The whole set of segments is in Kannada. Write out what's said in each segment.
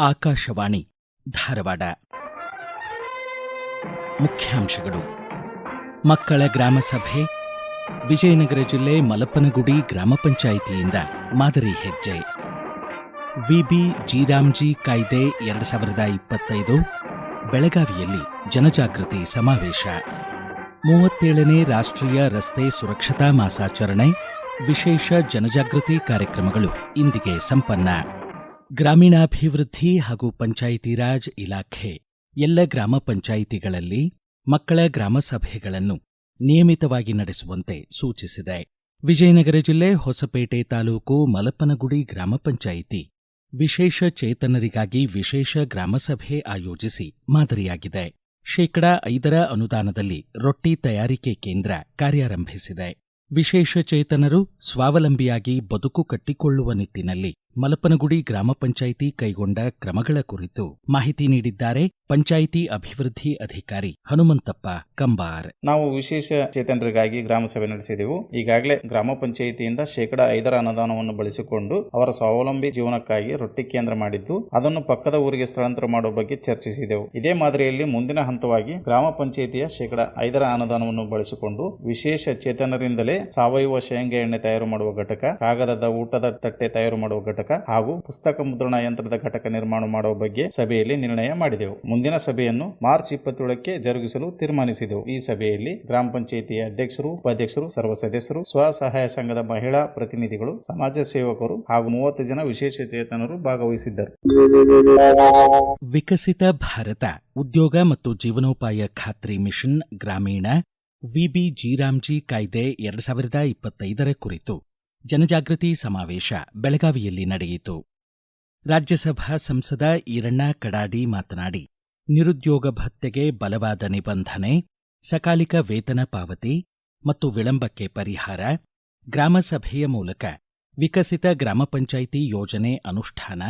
ಆಕಾಶವಾಣಿ, ಧಾರವಾಡ. ಮುಖ್ಯಾಂಶಗಳು. ಮಕ್ಕಳ ಗ್ರಾಮ ಸಭೆ, ವಿಜಯನಗರ ಜಿಲ್ಲೆ ಮಲಪನಗುಡಿ ಗ್ರಾಮ ಪಂಚಾಯಿತಿಯಿಂದ ಮಾದರಿ ಹೆಜ್ಜೆ. ವಿಬಿ ಜಿರಾಮ್ಜಿ ಕಾಯ್ದೆ ಎರಡು ಸಾವಿರದ ಇಪ್ಪತ್ತೈದು, ಬೆಳಗಾವಿಯಲ್ಲಿ ಜನಜಾಗೃತಿ ಸಮಾವೇಶ. ಮೂವತ್ತೇಳನೇ ರಾಷ್ಟ್ರೀಯ ರಸ್ತೆ ಸುರಕ್ಷತಾ ಮಾಸಾಚರಣೆ, ವಿಶೇಷ ಜನಜಾಗೃತಿ ಕಾರ್ಯಕ್ರಮಗಳು ಇಂದಿಗೆ ಸಂಪನ್ನ. ಗ್ರಾಮೀಣಾಭಿವೃದ್ಧಿ ಹಾಗೂ ಪಂಚಾಯಿತಿ ರಾಜ್ ಇಲಾಖೆ ಎಲ್ಲ ಗ್ರಾಮ ಪಂಚಾಯಿತಿಗಳಲ್ಲಿ ಮಕ್ಕಳ ಗ್ರಾಮ ಸಭೆಗಳನ್ನು ನಿಯಮಿತವಾಗಿ ನಡೆಸುವಂತೆ ಸೂಚಿಸಿದೆ. ವಿಜಯನಗರ ಜಿಲ್ಲೆ ಹೊಸಪೇಟೆ ತಾಲೂಕು ಮಲಪನಗುಡಿ ಗ್ರಾಮ ಪಂಚಾಯಿತಿ ವಿಶೇಷ ಚೇತನರಿಗಾಗಿ ವಿಶೇಷ ಗ್ರಾಮಸಭೆ ಆಯೋಜಿಸಿ ಮಾದರಿಯಾಗಿದೆ. ಶೇಕಡ ಐದರ ಅನುದಾನದಲ್ಲಿ ರೊಟ್ಟಿ ತಯಾರಿಕೆ ಕೇಂದ್ರ ಕಾರ್ಯಾರಂಭಿಸಿದೆ. ವಿಶೇಷ ಚೇತನರು ಸ್ವಾವಲಂಬಿಯಾಗಿ ಬದುಕು ಕಟ್ಟಿಕೊಳ್ಳುವ ನಿಟ್ಟಿನಲ್ಲಿ ಮಲಪನಗುಡಿ ಗ್ರಾಮ ಪಂಚಾಯಿತಿ ಕೈಗೊಂಡ ಕ್ರಮಗಳ ಕುರಿತು ಮಾಹಿತಿ ನೀಡಿದ್ದಾರೆ ಪಂಚಾಯಿತಿ ಅಭಿವೃದ್ಧಿ ಅಧಿಕಾರಿ ಹನುಮಂತಪ್ಪ ಕಂಬಾರ್. ನಾವು ವಿಶೇಷ ಚೇತನರಿಗಾಗಿ ಗ್ರಾಮ ಸಭೆ ನಡೆಸಿದೆವು. ಈಗಾಗಲೇ ಗ್ರಾಮ ಪಂಚಾಯಿತಿಯಿಂದ ಶೇಕಡ ಐದರ ಅನುದಾನವನ್ನು ಬಳಸಿಕೊಂಡು ಅವರ ಸ್ವಾವಲಂಬಿ ಜೀವನಕ್ಕಾಗಿ ರೊಟ್ಟಿ ಕೇಂದ್ರ ಮಾಡಿದ್ದು, ಅದನ್ನು ಪಕ್ಕದ ಊರಿಗೆ ಸ್ಥಳಾಂತರ ಮಾಡುವ ಬಗ್ಗೆ ಚರ್ಚಿಸಿದೆವು. ಇದೇ ಮಾದರಿಯಲ್ಲಿ ಮುಂದಿನ ಹಂತವಾಗಿ ಗ್ರಾಮ ಪಂಚಾಯಿತಿಯ ಶೇಕಡ ಐದರ ಅನುದಾನವನ್ನು ಬಳಸಿಕೊಂಡು ವಿಶೇಷ ಚೇತನರಿಂದಲೇ ಸಾವಯವ ಶೇಂಗಾ ಎಣ್ಣೆ ತಯಾರು ಮಾಡುವ ಘಟಕ, ಕಾಗದದ ಊಟದ ತಟ್ಟೆ ತಯಾರು ಮಾಡುವ ಘಟಕ ಹಾಗೂ ಪುಸ್ತಕ ಮುದ್ರಣ ಯಂತ್ರದ ಘಟಕ ನಿರ್ಮಾಣ ಮಾಡುವ ಬಗ್ಗೆ ಸಭೆಯಲ್ಲಿ ನಿರ್ಣಯ ಮಾಡಿದೆವು. ಮುಂದಿನ ಸಭೆಯನ್ನು ಮಾರ್ಚ್ ಇಪ್ಪತ್ತೇಳಕ್ಕೆ ಜರುಗಿಸಲು ತೀರ್ಮಾನಿಸಿದೆವು. ಈ ಸಭೆಯಲ್ಲಿ ಗ್ರಾಮ ಪಂಚಾಯಿತಿಯ ಅಧ್ಯಕ್ಷರು, ಉಪಾಧ್ಯಕ್ಷರು ಸರ್ವ ಸದಸ್ಯರು ಸ್ವಸಹಾಯ ಸಂಘದ ಮಹಿಳಾ ಪ್ರತಿನಿಧಿಗಳು, ಸಮಾಜ ಸೇವಕರು ಹಾಗೂ ಮೂವತ್ತು ಜನ ವಿಶೇಷ ಚೇತನರು ಭಾಗವಹಿಸಿದ್ದರು. ವಿಕಸಿತ ಭಾರತ, ಉದ್ಯೋಗ ಮತ್ತು ಜೀವನೋಪಾಯ ಖಾತ್ರಿ ಮಿಷನ್ ಗ್ರಾಮೀಣ, ವಿಬಿ ಜಿರಾಮ್ಜಿ ಕಾಯ್ದೆ ಎರಡ್ ಸಾವಿರದ ಇಪ್ಪತ್ತೈದರ ಕುರಿತು ಜನಜಾಗೃತಿ ಸಮಾವೇಶ ಬೆಳಗಾವಿಯಲ್ಲಿ ನಡೆಯಿತು. ರಾಜ್ಯಸಭಾ ಸಂಸದ ಈರಣ್ಣ ಕಡಾಡಿ ಮಾತನಾಡಿ, ನಿರುದ್ಯೋಗ ಭತ್ಯೆಗೆ ಬಲವಾದ ನಿಬಂಧನೆ, ಸಕಾಲಿಕ ವೇತನ ಪಾವತಿ ಮತ್ತು ವಿಳಂಬಕ್ಕೆ ಪರಿಹಾರ, ಗ್ರಾಮ ಸಭೆಯ ಮೂಲಕ ವಿಕಸಿತ ಗ್ರಾಮ ಪಂಚಾಯಿತಿ ಯೋಜನೆ ಅನುಷ್ಠಾನ,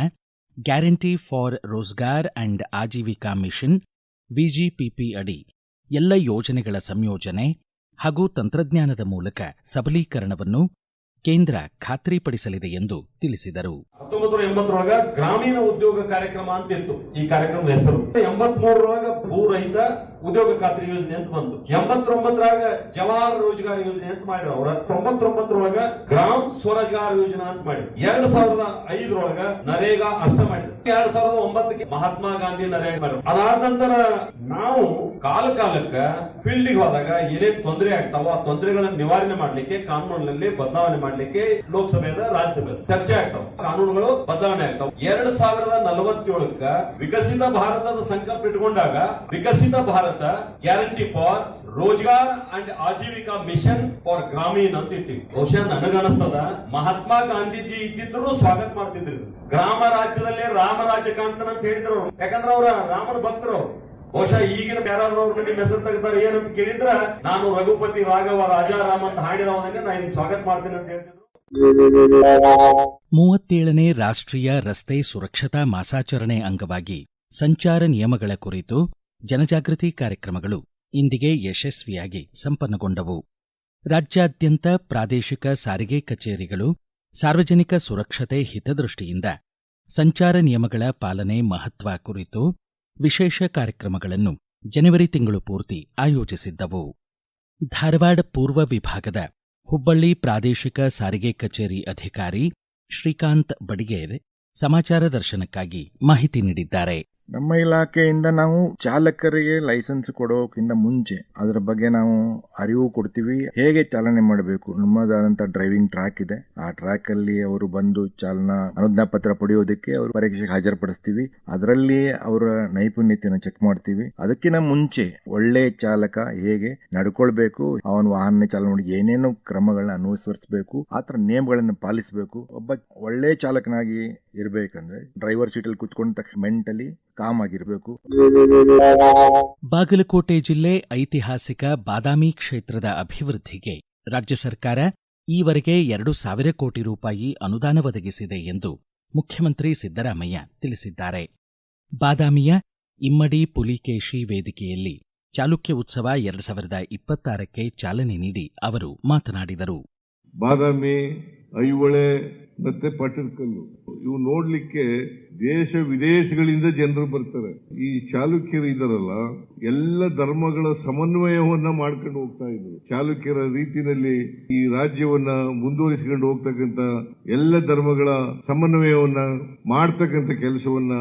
guarantee for Rozgar and Ajeevika mission, VGPP ಅಡಿ ಎಲ್ಲ ಯೋಜನೆಗಳ ಸಂಯೋಜನೆ ಹಾಗೂ ತಂತ್ರಜ್ಞಾನದ ಮೂಲಕ ಸಬಲೀಕರಣವನ್ನು ಕೇಂದ್ರ ಖಾತ್ರಿಪಡಿಸಲಿದೆ ಎಂದು ತಿಳಿಸಿದರು. ಹತ್ತೊಂಬತ್ತು ಎಂಬತ್ತರೊಳಗ ಗ್ರಾಮೀಣ ಉದ್ಯೋಗ ಕಾರ್ಯಕ್ರಮ ಅಂತ ಇತ್ತು ಈ ಕಾರ್ಯಕ್ರಮದ ಹೆಸರು ಎಂಬತ್ ಮೂರರೊಳಗ ಭೂ ರಹಿತ ಉದ್ಯೋಗ ಖಾತ್ರಿ ಯೋಜನೆ ಅಂತ ಬಂತು. ಎಂಬತ್ತೊಂಬತ್ತರಾಗ ಜವಾಹರ್ ರೋಜ್ಗಾರ್ ಯೋಜನೆ ಅಂತ ಮಾಡಿದ್ರು ಅವರ. ತೊಂಬತ್ತೊಂಬತ್ತರೊಳಗ ಗ್ರಾಮ ಸ್ವರೋಜ್ಗಾರ್ ಯೋಜನಾ ಅಂತ ಮಾಡಿ ಎರಡ್ ಸಾವಿರದ ಐದರೊಳಗ ನರೇಗಾ ಅಷ್ಟ ಮಾಡಿದ್ರು. ಎರಡ್ ಸಾವಿರದ ಒಂಬತ್ತಕ್ಕೆ ಮಹಾತ್ಮ ಗಾಂಧಿ ನರೇಗಾ ಮಾಡಿದ್ರು. ಅದಾದ ನಂತರ ನಾವು ಕಾಲ ಕಾಲಕ್ಕ ಫೀಲ್ಡ್ ಹೋದಾಗ ಏನೇನ್ ತೊಂದರೆ ಆಗ್ತಾವೋ ಆ ತೊಂದರೆಗಳನ್ನ ನಿವಾರಣೆ ಮಾಡ್ಲಿಕ್ಕೆ, ಕಾನೂನಿನಲ್ಲಿ ಬದಲಾವಣೆ ಮಾಡ್ಲಿಕ್ಕೆ ಲೋಕಸಭೆದ ರಾಜ್ಯಸಭೆ ಚರ್ಚೆ ಆಗ್ತಾವ ಕಾನೂನುಗಳು ಬದಲಾವಣೆ ಆಗ್ತಾವ ಎರಡ್ ಸಾವಿರದ ನಲವತ್ತೇಳಕ್ಕ ವಿಕಸಿತ ಭಾರತದ ಸಂಕಲ್ಪ ಇಟ್ಕೊಂಡಾಗ Viksit Bharat guarantee for Rozgar and Ajeevika mission for Gramin ಅಂತ ಇಟ್ಟಿವಿ ಬಹುಶಃ ನನಗನಸ್ತದ ಮಹಾತ್ಮ ಗಾಂಧೀಜಿ ಇದ್ದಿದ್ರು ಸ್ವಾಗತ ಮಾಡ್ತಿದ್ರು ಗ್ರಾಮ ರಾಜ್ಯದಲ್ಲೇ ರಾಮ ರಾಜ್ಯ ಅಂತ ಹೇಳಿದ್ರು. ಯಾಕಂದ್ರೆ ಅವರ ರಾಮನ ಭಕ್ತರು. ಬಹುಶಃ ಈಗಿನ ಯಾರಾದ್ರೂ ಅವ್ರ ನಿಮ್ಮ ಹೆಸರು ತೆಗಿತಾರೆ ಏನಂತ ಕೇಳಿದ್ರ, ನಾನು ರಘುಪತಿ ರಾಘವ ರಾಜಾರಾಮ್ ಅಂತ ಹಾಡಿದವನಿಗೆ ನಾನು ಸ್ವಾಗತ ಮಾಡ್ತೀನಿ ಅಂತ ಹೇಳ್ತಿದ್ರು. ಮೂವತ್ತೇಳನೇ ರಾಷ್ಟ್ರೀಯ ರಸ್ತೆ ಸುರಕ್ಷತಾ ಮಾಸಾಚರಣೆ ಅಂಗವಾಗಿ ಸಂಚಾರ ನಿಯಮಗಳ ಕುರಿತು ಜನಜಾಗೃತಿ ಕಾರ್ಯಕ್ರಮಗಳು ಇಂದಿಗೆ ಯಶಸ್ವಿಯಾಗಿ ಸಂಪನ್ನಗೊಂಡವು. ರಾಜ್ಯಾದ್ಯಂತ ಪ್ರಾದೇಶಿಕ ಸಾರಿಗೆ ಕಚೇರಿಗಳು ಸಾರ್ವಜನಿಕ ಸುರಕ್ಷತೆ ಹಿತದೃಷ್ಟಿಯಿಂದ ಸಂಚಾರ ನಿಯಮಗಳ ಪಾಲನೆ ಮಹತ್ವ ಕುರಿತು ವಿಶೇಷ ಕಾರ್ಯಕ್ರಮಗಳನ್ನು ಜನವರಿ ತಿಂಗಳು ಪೂರ್ತಿ ಆಯೋಜಿಸಿದ್ದವು. ಧಾರವಾಡ ಪೂರ್ವ ವಿಭಾಗದ ಹುಬ್ಬಳ್ಳಿ ಪ್ರಾದೇಶಿಕ ಸಾರಿಗೆ ಕಚೇರಿ ಅಧಿಕಾರಿ ಶ್ರೀಕಾಂತ್ ಬಡಿಗೇರ್ ಸಮಾಚಾರ ದರ್ಶನಕ್ಕಾಗಿ ಮಾಹಿತಿ ನೀಡಿದ್ದಾರೆ. ನಮ್ಮ ಇಲಾಖೆಯಿಂದ ನಾವು ಚಾಲಕರಿಗೆ ಲೈಸೆನ್ಸ್ ಕೊಡೋಕ್ಕಿಂತ ಮುಂಚೆ ಅದರ ಬಗ್ಗೆ ನಾವು ಅರಿವು ಕೊಡ್ತೀವಿ. ಹೇಗೆ ಚಾಲನೆ ಮಾಡಬೇಕು? ನಮ್ಮದಾದಂತ ಡ್ರೈವಿಂಗ್ ಟ್ರ್ಯಾಕ್ ಇದೆ. ಆ ಟ್ರ್ಯಾಕ್ ಅಲ್ಲಿ ಅವರು ಬಂದು ಚಾಲನಾ ಅನುಜ್ಞಾ ಪತ್ರ ಪಡೆಯೋದಕ್ಕೆ ಅವರು ಪರೀಕ್ಷೆಗೆ ಹಾಜರುಪಡಿಸ್ತೀವಿ. ಅದರಲ್ಲಿ ಅವರ ನೈಪುಣ್ಯತೆಯನ್ನು ಚೆಕ್ ಮಾಡ್ತೀವಿ. ಅದಕ್ಕಿಂತ ಮುಂಚೆ ಒಳ್ಳೆ ಚಾಲಕ ಹೇಗೆ ನಡ್ಕೊಳ್ಬೇಕು? ಅವನ ವಾಹನ ಚಾಲನೆ ಏನೇನು ಕ್ರಮಗಳನ್ನ ಅನುಸರಿಸಬೇಕು? ಆ ತರ ನಿಯಮಗಳನ್ನು ಪಾಲಿಸಬೇಕು? ಒಬ್ಬ ಒಳ್ಳೆ ಚಾಲಕನಾಗಿ ಇರಬೇಕಂದ್ರೆ ಡ್ರೈವರ್ ಸೀಟಲ್ಲಿ ಕುತ್ಕೊಂಡ ತಕ್ಷಣ ಮೆಂಟಲಿ ಕಾಮ್ ಆಗಿರಬೇಕು ಬಾಗಲಕೋಟೆ ಜಿಲ್ಲೆ ಐತಿಹಾಸಿಕ ಬಾದಾಮಿ ಕ್ಷೇತ್ರದ ಅಭಿವೃದ್ಧಿಗೆ ರಾಜ್ಯ ಸರ್ಕಾರ ಈವರೆಗೆ ಎರಡು ಸಾವಿರ ಕೋಟಿ ರೂಪಾಯಿ ಅನುದಾನ ಒದಗಿಸಿದೆ ಎಂದು ಮುಖ್ಯಮಂತ್ರಿ ಸಿದ್ದರಾಮಯ್ಯ ತಿಳಿಸಿದ್ದಾರೆ. ಬಾದಾಮಿಯ ಇಮ್ಮಡಿ ಪುಲಿಕೇಶಿ ವೇದಿಕೆಯಲ್ಲಿ ಚಾಲುಕ್ಯ ಉತ್ಸವ ಎರಡು ಸಾವಿರದ ಇಪ್ಪತ್ತಾರಕ್ಕೆ ಚಾಲನೆ ನೀಡಿ ಅವರು ಮಾತನಾಡಿದರು. ಬಾದಾಮಿ ಐಹೊಳೆ ಮತ್ತೆ ಪಟ್ಟದಕಲ್ಲು ಇವು ನೋಡ್ಲಿಕ್ಕೆ ದೇಶ ವಿದೇಶಗಳಿಂದ ಜನರು ಬರ್ತಾರೆ. ಈ ಚಾಲುಕ್ಯರು ಇದಾರಲ್ಲ ಎಲ್ಲ ಧರ್ಮಗಳ ಸಮನ್ವಯವನ್ನ ಮಾಡ್ಕೊಂಡು ಹೋಗ್ತಾ ಇದ್ರು. ಚಾಲುಕ್ಯರ ರೀತಿಯಲ್ಲಿ ಈ ರಾಜ್ಯವನ್ನ ಮುಂದುವರಿಸಿಕೊಂಡು ಹೋಗ್ತಕ್ಕಂತ ಎಲ್ಲ ಧರ್ಮಗಳ ಸಮನ್ವಯವನ್ನ ಮಾಡ್ತಕ್ಕಂಥ ಕೆಲಸವನ್ನ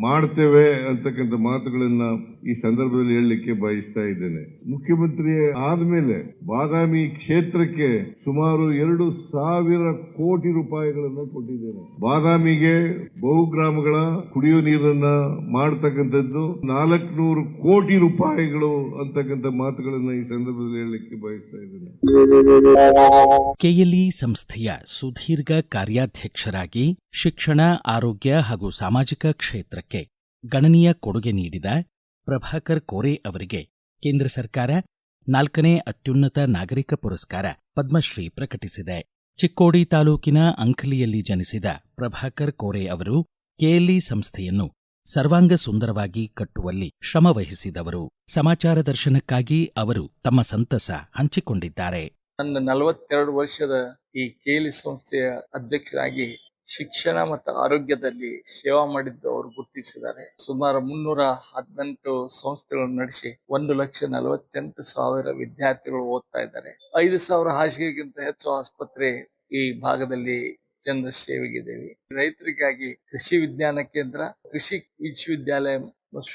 ಮಾಡ್ತೇವೆ ಅಂತಕ್ಕಂಥ ಮಾತುಗಳನ್ನ ಈ ಸಂದರ್ಭದಲ್ಲಿ ಹೇಳಲಿಕ್ಕೆ ಬಯಸ್ತಾ ಇದ್ದೇನೆ. ಮುಖ್ಯಮಂತ್ರಿ ಆದ್ಮೇಲೆ ಬಾದಾಮಿ ಕ್ಷೇತ್ರಕ್ಕೆ ಸುಮಾರು ಎರಡು ಸಾವಿರ ಕೋಟಿ ರೂಪಾಯಿಗಳನ್ನು ಕೊಟ್ಟಿದ್ದೇನೆ. ಬಾದಾಮಿಗೆ ಬಹುಗ್ರಾಮಗಳ ಕುಡಿಯುವ ನೀರನ್ನ ಮಾಡತಕ್ಕಂಥದ್ದು ನಾಲ್ಕನೂರು ಕೋಟಿ ರೂಪಾಯಿಗಳು ಅಂತಕ್ಕಂಥ ಮಾತುಗಳನ್ನ ಈ ಸಂದರ್ಭದಲ್ಲಿ ಹೇಳಲಿಕ್ಕೆ ಬಯಸ್ತಾ ಇದ್ದೇನೆ. ಕೆಎಲ್ಇ ಸಂಸ್ಥೆಯ ಸುದೀರ್ಘ ಕಾರ್ಯಾಧ್ಯಕ್ಷರಾಗಿ ಶಿಕ್ಷಣ, ಆರೋಗ್ಯ ಹಾಗೂ ಸಾಮಾಜಿಕ ಕ್ಷೇತ್ರಕ್ಕೆ ಗಣನೀಯ ಕೊಡುಗೆ ನೀಡಿದ ಪ್ರಭಾಕರ್ ಕೋರೆ ಅವರಿಗೆ ಕೇಂದ್ರ ಸರ್ಕಾರ ನಾಲ್ಕನೇ ಅತ್ಯುನ್ನತ ನಾಗರಿಕ ಪುರಸ್ಕಾರ ಪದ್ಮಶ್ರೀ ಪ್ರಕಟಿಸಿದೆ. ಚಿಕ್ಕೋಡಿ ತಾಲೂಕಿನ ಅಂಕಲಿಯಲ್ಲಿ ಜನಿಸಿದ ಪ್ರಭಾಕರ್ ಕೋರೆ ಅವರು ಕೆಎಲ್ಇ ಸಂಸ್ಥೆಯನ್ನು ಸರ್ವಾಂಗ ಸುಂದರವಾಗಿ ಕಟ್ಟುವಲ್ಲಿ ಶ್ರಮವಹಿಸಿದವರು ಸಮಾಚಾರ ದರ್ಶನಕ್ಕಾಗಿ ಅವರು ತಮ್ಮ ಸಂತಸ ಹಂಚಿಕೊಂಡಿದ್ದಾರೆ. ನನ್ನ ನಲವತ್ತೆರಡು ವರ್ಷದ ಈ ಕೇಲಿ ಸಂಸ್ಥೆಯ ಅಧ್ಯಕ್ಷರಾಗಿ ಶಿಕ್ಷಣ ಮತ್ತು ಆರೋಗ್ಯದಲ್ಲಿ ಸೇವಾ ಮಾಡಿದ್ದು ಅವರು ಗುರುತಿಸಿದ್ದಾರೆ. ಸುಮಾರು ಮುನ್ನೂರ ಹದಿನೆಂಟು ಸಂಸ್ಥೆಗಳನ್ನು ನಡೆಸಿ ಒಂದು ಲಕ್ಷ ನಲವತ್ತೆಂಟು ಸಾವಿರ ವಿದ್ಯಾರ್ಥಿಗಳು ಓದ್ತಾ ಇದ್ದಾರೆ. ಐದು ಸಾವಿರ ಹಾಸಿಗೆಗಿಂತ ಹೆಚ್ಚು ಆಸ್ಪತ್ರೆ ಈ ಭಾಗದಲ್ಲಿ ಜನರ ಸೇವೆಗಿದ್ದೇವೆ ರೈತರಿಗಾಗಿ ಕೃಷಿ ವಿಜ್ಞಾನ ಕೇಂದ್ರ, ಕೃಷಿ ವಿಶ್ವವಿದ್ಯಾಲಯ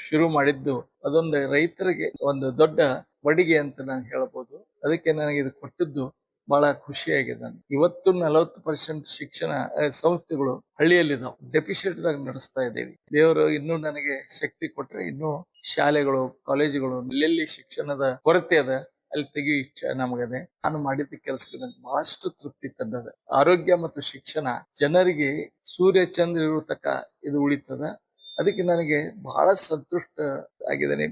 ಶುರು ಮಾಡಿದ್ದು ಅದೊಂದು ರೈತರಿಗೆ ಒಂದು ದೊಡ್ಡ ಬಡಿಗೆ ಅಂತ ನಾನು ಹೇಳಬಹುದು. ಅದಕ್ಕೆ ನನಗೆ ಇದು ಕೊಟ್ಟದ್ದು ಬಹಳ ಖುಷಿಯಾಗಿದೆ. ಇವತ್ತು ನಲವತ್ತು ಪರ್ಸೆಂಟ್ ಶಿಕ್ಷಣ ಸಂಸ್ಥೆಗಳು ಹಳ್ಳಿಯಲ್ಲಿದ್ದಾವೆ. ಡೆಫಿಸಿಟ್ ದಾಗ ನಡೆಸ್ತಾ ಇದ್ದೇವೆ. ದೇವರು ಇನ್ನೂ ನನಗೆ ಶಕ್ತಿ ಕೊಟ್ರೆ ಇನ್ನೂ ಶಾಲೆಗಳು, ಕಾಲೇಜುಗಳು, ಎಲ್ಲೆಲ್ಲಿ ಶಿಕ್ಷಣದ ಕೊರತೆ ಅದ, ಅಲ್ಲಿ ತೆಗೆಯುವ ಇಚ್ಛೆ ನಮಗದೆ. ನಾನು ಮಾಡಿದ ನನಗೆ ಬಹಳಷ್ಟು ತೃಪ್ತಿ ತಂದದ. ಆರೋಗ್ಯ ಮತ್ತು ಶಿಕ್ಷಣ ಜನರಿಗೆ ಸೂರ್ಯ ಚಂದ್ರ ಇರುವ ತಕ್ಕ ಇದು ಉಳಿತದ. ಅದಕ್ಕೆ ನನಗೆ ಬಹಳ ಸಂತುಷ್ಟ ಆಗಿದ್ದೇನೆ.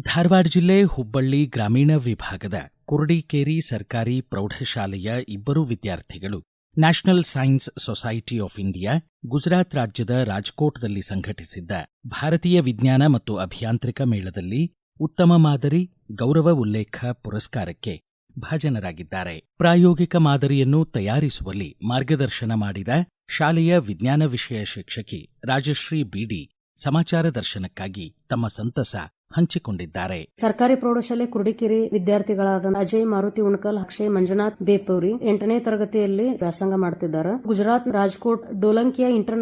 ಧಾರವಾಡ ಜಿಲ್ಲೆ ಹುಬ್ಬಳ್ಳಿ ಗ್ರಾಮೀಣ ವಿಭಾಗದ ಕುರುಡಿಕೇರಿ ಸರ್ಕಾರಿ ಪ್ರೌಢಶಾಲೆಯ ಇಬ್ಬರು ವಿದ್ಯಾರ್ಥಿಗಳು national science society of India, Gujarat ರಾಜ್ಯದ ರಾಜ್ಕೋಟ್ದಲ್ಲಿ ಸಂಘಟಿಸಿದ್ದ ಭಾರತೀಯ ವಿಜ್ಞಾನ ಮತ್ತು ಅಭಿಯಾಂತ್ರಿಕ ಮೇಳದಲ್ಲಿ ಉತ್ತಮ ಮಾದರಿ, ಗೌರವ ಉಲ್ಲೇಖ ಪುರಸ್ಕಾರಕ್ಕೆ ಭಾಜನರಾಗಿದ್ದಾರೆ. ಪ್ರಾಯೋಗಿಕ ಮಾದರಿಯನ್ನು ತಯಾರಿಸುವಲ್ಲಿ ಮಾರ್ಗದರ್ಶನ ಮಾಡಿದ ಶಾಲೆಯ ವಿಜ್ಞಾನ ವಿಷಯ ಶಿಕ್ಷಕಿ ರಾಜಶ್ರೀ ಬಿಡಿ ಸಮಾಚಾರ ದರ್ಶನಕ್ಕಾಗಿ ತಮ್ಮ ಸಂತಸ ಹಂಚಿಕೊಂಡಿದ್ದಾರೆ. ಸರ್ಕಾರಿ ಪ್ರೌಢಶಾಲೆ ಕುರುಡಿಕೆರೆ ವಿದ್ಯಾರ್ಥಿಗಳಾದ ಅಜಯ್, ಮಾರುತಿ ಉಣಕಲ್, ಅಕ್ಷಯ್, ಮಂಜುನಾಥ್, ಬೇಪೂರಿ ಎಂಟನೇ ತರಗತಿಯಲ್ಲಿ ವ್ಯಾಸಂಗ ಮಾಡುತ್ತಿದ್ದಾರೆ ಗುಜರಾತ್ ರಾಜ್ಕೋಟ್ ಡೋಲಂಕಿಯಾ ಇಂಟರ್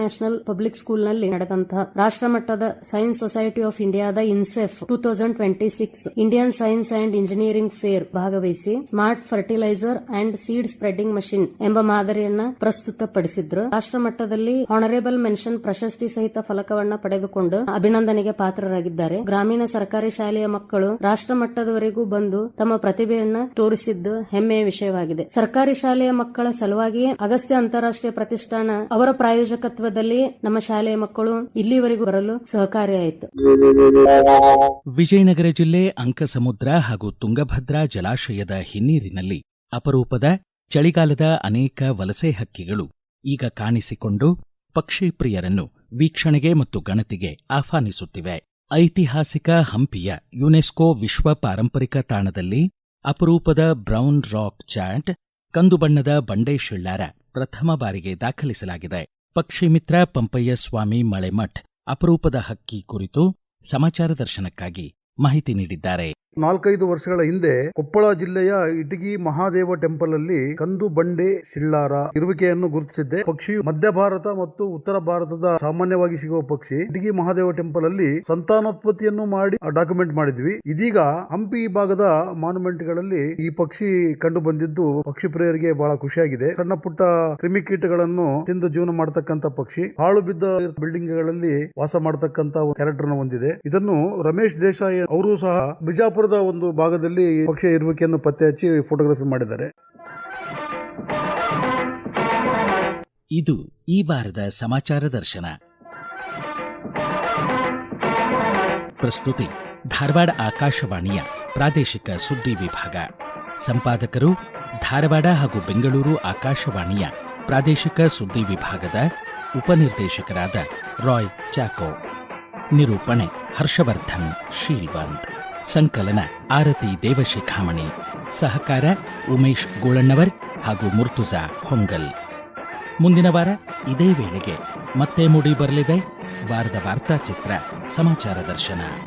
ಪಬ್ಲಿಕ್ ಸ್ಕೂಲ್ನಲ್ಲಿ ನಡೆದಂತಹ ರಾಷ್ಟ್ರಮಟ್ಟದ ಸೈನ್ಸ್ ಸೊಸೈಟಿ ಆಫ್ ಇಂಡಿಯಾದ INSEF two thousand twenty six Indian science and engineering fair ಭಾಗವಹಿಸಿ smart fertiliser and seed spreading machine ಎಂಬ ಮಾದರಿಯನ್ನ ಪ್ರಸ್ತುತಪಡಿಸಿದ್ರು. ರಾಷ್ಟ್ರಮಟ್ಟದಲ್ಲಿ ಹಾನರೇಬಲ್ ಮೆನ್ಷನ್ ಪ್ರಶಸ್ತಿ ಸಹಿತ ಫಲಕವನ್ನ ಪಡೆದುಕೊಂಡು ಅಭಿನಂದನೆಗೆ ಪಾತ್ರರಾಗಿದ್ದಾರೆ. ಗ್ರಾಮೀಣ ಸರ್ಕಾರಿ ಶಾಲೆಯ ಮಕ್ಕಳು ರಾಷ್ಟ್ರ ಮಟ್ಟದವರೆಗೂ ಬಂದು ತಮ್ಮ ಪ್ರತಿಭೆಯನ್ನ ತೋರಿಸಿದ್ದು ಹೆಮ್ಮೆಯ ವಿಷಯವಾಗಿದೆ. ಸರ್ಕಾರಿ ಶಾಲೆಯ ಮಕ್ಕಳ ಸಲುವಾಗಿಯೇ ಅಗಸ್ತ್ಯ ಅಂತಾರಾಷ್ಟ್ರೀಯ ಪ್ರತಿಷ್ಠಾನ ಅವರ ಪ್ರಾಯೋಜಕತ್ವದಲ್ಲಿ ನಮ್ಮ ಶಾಲೆಯ ಮಕ್ಕಳು ಇಲ್ಲಿವರೆಗೂ ಬರಲು ಸಹಕಾರಿಯಾಯಿತು. ವಿಜಯನಗರ ಜಿಲ್ಲೆ ಅಂಕಸಮುದ್ರ ಹಾಗೂ ತುಂಗಭದ್ರಾ ಜಲಾಶಯದ ಹಿನ್ನೀರಿನಲ್ಲಿ ಅಪರೂಪದ ಚಳಿಗಾಲದ ಅನೇಕ ವಲಸೆ ಹಕ್ಕಿಗಳು ಈಗ ಕಾಣಿಸಿಕೊಂಡು ಪಕ್ಷಿ ಪ್ರಿಯರನ್ನು ವೀಕ್ಷಣೆಗೆ ಮತ್ತು ಗಣತಿಗೆ ಆಹ್ವಾನಿಸುತ್ತಿವೆ. ಐತಿಹಾಸಿಕ ಹಂಪಿಯ ಯುನೆಸ್ಕೋ ವಿಶ್ವ ಪಾರಂಪರಿಕ ತಾಣದಲ್ಲಿ ಅಪರೂಪದ ಬ್ರೌನ್ ರಾಕ್ ಚಾಟ್, ಕಂದು ಬಣ್ಣದ ಬಂಡೆ ಶಿಳ್ಳಾರ ಪ್ರಥಮ ಬಾರಿಗೆ ದಾಖಲಿಸಲಾಗಿದೆ. ಪಕ್ಷಿಮಿತ್ರ ಪಂಪಯ್ಯ ಸ್ವಾಮಿ ಮಳೆಮಠ್ ಅಪರೂಪದ ಹಕ್ಕಿ ಕುರಿತು ಸಮಾಚಾರ ದರ್ಶನಕ್ಕಾಗಿ ಮಾಹಿತಿ ನೀಡಿದ್ದಾರೆ. ನಾಲ್ಕೈದು ವರ್ಷಗಳ ಹಿಂದೆ ಕೊಪ್ಪಳ ಜಿಲ್ಲೆಯ ಇಟಗಿ ಮಹಾದೇವ ಟೆಂಪಲ್ ಅಲ್ಲಿ ಕಂದು ಬಂಡೆ ಶಿಳ್ಳಾರ ಇರುವಿಕೆಯನ್ನು ಗುರುತಿಸಿದ್ದೆ. ಪಕ್ಷಿಯು ಮಧ್ಯ ಭಾರತ ಮತ್ತು ಉತ್ತರ ಭಾರತದ ಸಾಮಾನ್ಯವಾಗಿ ಸಿಗುವ ಪಕ್ಷಿ. ಇಟಗಿ ಮಹಾದೇವ ಟೆಂಪಲ್ ಅಲ್ಲಿ ಸಂತಾನೋತ್ಪತ್ತಿಯನ್ನು ಮಾಡಿ ಡಾಕ್ಯುಮೆಂಟ್ ಮಾಡಿದ್ವಿ. ಇದೀಗ ಹಂಪಿ ಭಾಗದ ಮಾನ್ಯುಮೆಂಟ್ಗಳಲ್ಲಿ ಈ ಪಕ್ಷಿ ಕಂಡು ಬಂದಿದ್ದು ಪಕ್ಷಿ ಪ್ರಿಯರಿಗೆ ಬಹಳ ಖುಷಿಯಾಗಿದೆ. ಸಣ್ಣ ಪುಟ್ಟ ಕ್ರಿಮಿಕೀಟಗಳನ್ನು ತಿಂದು ಜೀವನ ಮಾಡತಕ್ಕಂತ ಪಕ್ಷಿ, ಹಾಳು ಬಿದ್ದ ಬಿಲ್ಡಿಂಗ್ಗಳಲ್ಲಿ ವಾಸ ಮಾಡತಕ್ಕಂತ ಕ್ಯಾರೆಕ್ಟರ್ ಹೊಂದಿದೆ. ಇದನ್ನು ರಮೇಶ್ ದೇಸಾಯಿ ಅವರು ಸಹ ಬಿಜಾಪುರದ ಒಂದು ಭಾಗದಲ್ಲಿ ಪಕ್ಷಿ ಇರುವಿಕೆಯನ್ನು ಪತ್ತೆ ಹಚ್ಚಿ ಫೋಟೋಗ್ರಫಿ ಮಾಡಿದ್ದಾರೆ. ಇದು ಈ ವಾರದ ಸಮಾಚಾರ ದರ್ಶನ. ಪ್ರಸ್ತುತಿ, ಧಾರವಾಡ ಆಕಾಶವಾಣಿಯ ಪ್ರಾದೇಶಿಕ ಸುದ್ದಿ ವಿಭಾಗ. ಸಂಪಾದಕರು, ಧಾರವಾಡ ಹಾಗೂ ಬೆಂಗಳೂರು ಆಕಾಶವಾಣಿಯ ಪ್ರಾದೇಶಿಕ ಸುದ್ದಿ ವಿಭಾಗದ ಉಪನಿರ್ದೇಶಕರಾದ ರಾಯ್ ಚಾಕೋ, ನಿರೂಪಣೆ ಹರ್ಷವರ್ಧನ್ ಶೀಲ್ವಂತ್ ಸಂಕಲನ, ಆರತಿ ದೇವಶಿಖಾಮಣಿ, ಸಹಕಾರ ಉಮೇಶ್ ಗೋಳಣ್ಣವರ್ ಹಾಗೂ ಮುರ್ತುಜಾ ಹೊಂಗಲ್. ಮುಂದಿನ ವಾರ ಇದೇ ವೇಳೆಗೆ ಮತ್ತೆ ಮೂಡಿ ಬರಲಿದೆ ವಾರದ ವಾರ್ತಾಚಿತ್ರ ಸಮಾಚಾರ ದರ್ಶನ.